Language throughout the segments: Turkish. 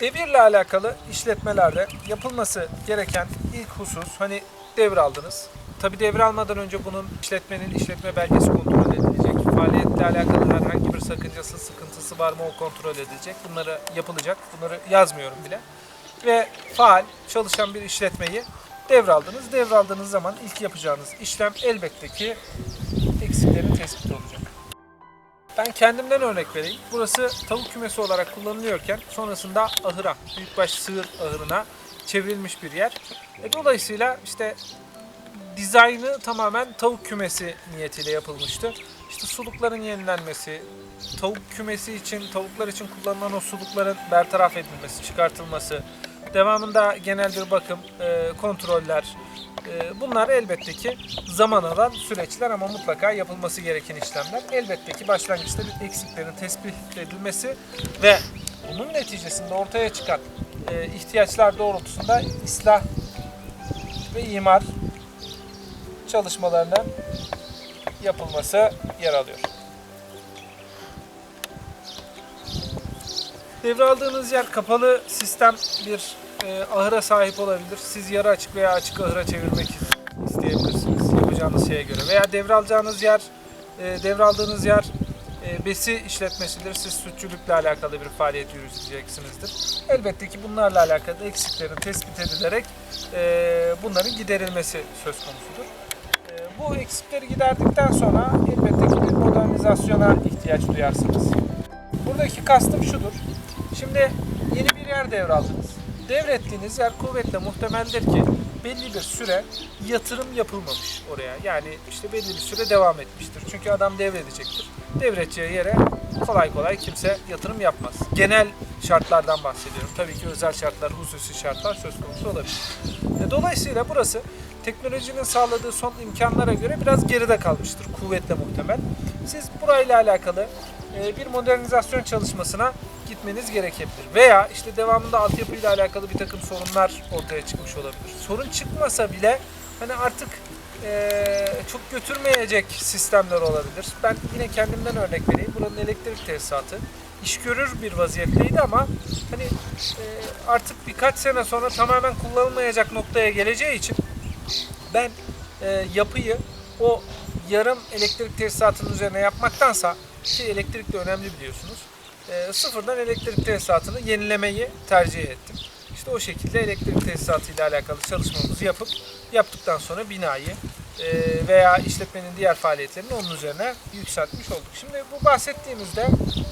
Devirle alakalı işletmelerde yapılması gereken ilk husus hani devir aldınız. Tabi devir almadan önce bunun işletmenin işletme belgesi kontrol edilecek. Faaliyetle alakalı herhangi bir sakıncası, sıkıntısı var mı o kontrol edilecek. Bunları yapılacak. Bunları yazmıyorum bile. Ve faal çalışan bir işletmeyi devraldınız. Devraldığınız zaman ilk yapacağınız işlem elbette ki eksiklerin tespiti olacak. Ben kendimden örnek vereyim. Burası tavuk kümesi olarak kullanılıyorken sonrasında ahıra, büyükbaş sığır ahırına çevrilmiş bir yer. E, dolayısıyla işte dizaynı tamamen tavuk kümesi niyetiyle yapılmıştı. İşte sulukların yenilenmesi, tavuk kümesi için, tavuklar için kullanılan o sulukların bertaraf edilmesi, çıkartılması, devamında genel bir bakım, e, kontroller, e, bunlar elbette ki zaman alan süreçler ama mutlaka yapılması gereken işlemler. Elbette ki başlangıçta bir eksiklerin tespit edilmesi ve bunun neticesinde ortaya çıkan e, ihtiyaçlar doğrultusunda ıslah ve imar çalışmalarının yapılması yer alıyor. Devraldığınız yer kapalı sistem bir e, ahıra sahip olabilir. Siz yarı açık veya açık ahıra çevirmek isteyebilirsiniz yapacağınız şeye göre. Veya devralacağınız yer, e, devraldığınız yer e, besi işletmesidir. Siz sütçülükle alakalı bir faaliyet yürüteceksinizdir. Elbette ki bunlarla alakalı eksiklerin tespit edilerek e, bunların giderilmesi söz konusudur. E, bu eksikleri giderdikten sonra elbette ki bir modernizasyona ihtiyaç duyarsınız. Buradaki kastım şudur. Şimdi yeni bir yer devraldınız. Devrettiğiniz yer kuvvetle muhtemeldir ki belli bir süre yatırım yapılmamış oraya. Yani işte belli bir süre devam etmiştir. Çünkü adam devredecektir. Devredeceği yere kolay kolay kimse yatırım yapmaz. Genel şartlardan bahsediyorum. Tabii ki özel şartlar, hususi şartlar söz konusu olabilir. E, Dolayısıyla burası teknolojinin sağladığı son imkanlara göre biraz geride kalmıştır. Kuvvetle muhtemel. Siz burayla alakalı e, bir modernizasyon çalışmasına gitmeniz gerekebilir. Veya işte devamında altyapıyla alakalı bir takım sorunlar ortaya çıkmış olabilir. Sorun çıkmasa bile hani artık e, çok götürmeyecek sistemler olabilir. Ben yine kendimden örnek vereyim. Buranın elektrik tesisatı iş görür bir vaziyetteydi ama hani e, artık birkaç sene sonra tamamen kullanılmayacak noktaya geleceği için ben e, yapıyı o yarım elektrik tesisatının üzerine yapmaktansa ki elektrik de önemli biliyorsunuz. E, sıfırdan elektrik tesisatını yenilemeyi tercih ettim. İşte o şekilde elektrik tesisatı ile alakalı çalışmamızı yapıp yaptıktan sonra binayı e, veya işletmenin diğer faaliyetlerini onun üzerine yükseltmiş olduk. Şimdi bu bahsettiğimizde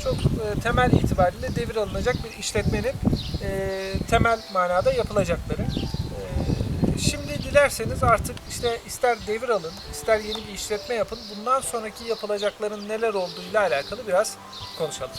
çok e, temel itibariyle devir alınacak bir işletmenin e, temel manada yapılacakları. E, Şimdi dilerseniz artık işte ister devir alın, ister yeni bir işletme yapın. Bundan sonraki yapılacakların neler olduğuyla alakalı biraz konuşalım.